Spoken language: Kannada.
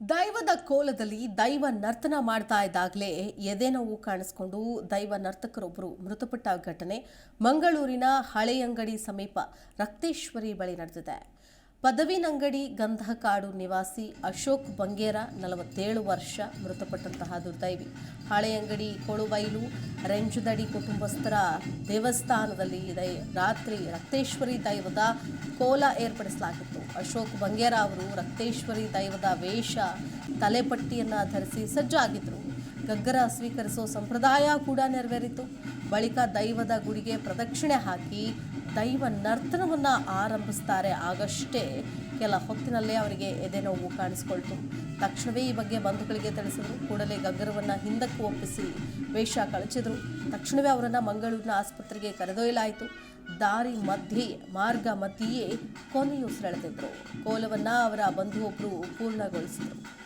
ದೈವದ ಕೋಲದಲ್ಲಿ ದೈವ ನರ್ತನ ಮಾಡ್ತಾ ಇದ್ದಾಗಲೇ ಎದೆ ನೋವು ಕಾಣಿಸ್ಕೊಂಡು ದೈವ ನರ್ತಕರೊಬ್ಬರು ಮೃತಪಟ್ಟ ಘಟನೆ ಮಂಗಳೂರಿನ ಹಳೆಯಂಗಡಿ ಸಮೀಪ ರಕ್ತೇಶ್ವರಿ ಬಳಿ ನಡೆದಿದೆ. ಪದವಿನಂಗಡಿ ಗಂಧಕಾಡು ನಿವಾಸಿ ಅಶೋಕ್ ಬಂಗೇರ ನಲವತ್ತೇಳು ವರ್ಷ ಮೃತಪಟ್ಟಂತಹ ದುರ್ದೈವಿ. ಹಳೆಯಂಗಡಿ ಕೊಳುಬೈಲು ರೆಂಜುದಡಿ ಕುಟುಂಬಸ್ಥರ ದೇವಸ್ಥಾನದಲ್ಲಿ ಇದೆ. ರಾತ್ರಿ ರಕ್ತೇಶ್ವರಿ ದೈವದ ಕೋಲ ಏರ್ಪಡಿಸಲಾಗಿತ್ತು. ಅಶೋಕ್ ಬಂಗೇರ ಅವರು ರಕ್ತೇಶ್ವರಿ ದೈವದ ವೇಷ, ತಲೆಪಟ್ಟಿಯನ್ನು ಧರಿಸಿ ಸಜ್ಜಾಗಿದ್ದರು ಗಗ್ಗರ ಸ್ವೀಕರಿಸೋ ಸಂಪ್ರದಾಯ ಕೂಡ ನೆರವೇರಿತು. ಬಳಿಕ ದೈವದ ಗುಡಿಗೆ ಪ್ರದಕ್ಷಿಣೆ ಹಾಕಿ ದೈವ ನರ್ತನವನ್ನು ಆರಂಭಿಸ್ತಾರೆ. ಆಗಷ್ಟೇ ಕೆಲ ಹೊತ್ತಿನಲ್ಲೇ ಅವರಿಗೆ ಎದೆ ನೋವು ಕಾಣಿಸಿಕೊಳ್ತು. ತಕ್ಷಣವೇ ಈ ಬಗ್ಗೆ ಬಂಧುಗಳಿಗೆ ತಿಳಿಸಿದ್ರು. ಕೂಡಲೇ ಗಗ್ಗರವನ್ನು ಹಿಂದಕ್ಕೆ ಒಪ್ಪಿಸಿ ವೇಷ ಕಳಚಿದ್ರು. ತಕ್ಷಣವೇ ಅವರನ್ನು ಮಂಗಳೂರಿನ ಆಸ್ಪತ್ರೆಗೆ ಕರೆದೊಯ್ಯಲಾಯಿತು. ದಾರಿ ಮಧ್ಯೆ, ಮಾರ್ಗ ಮಧ್ಯೆಯೇ ಕೊನೆಯುಸಿರೆಳೆದಿದ್ರು. ಕೋಲವನ್ನು ಅವರ ಬಂಧುವೊಬ್ಬರು ಪೂರ್ಣಗೊಳಿಸಿದರು.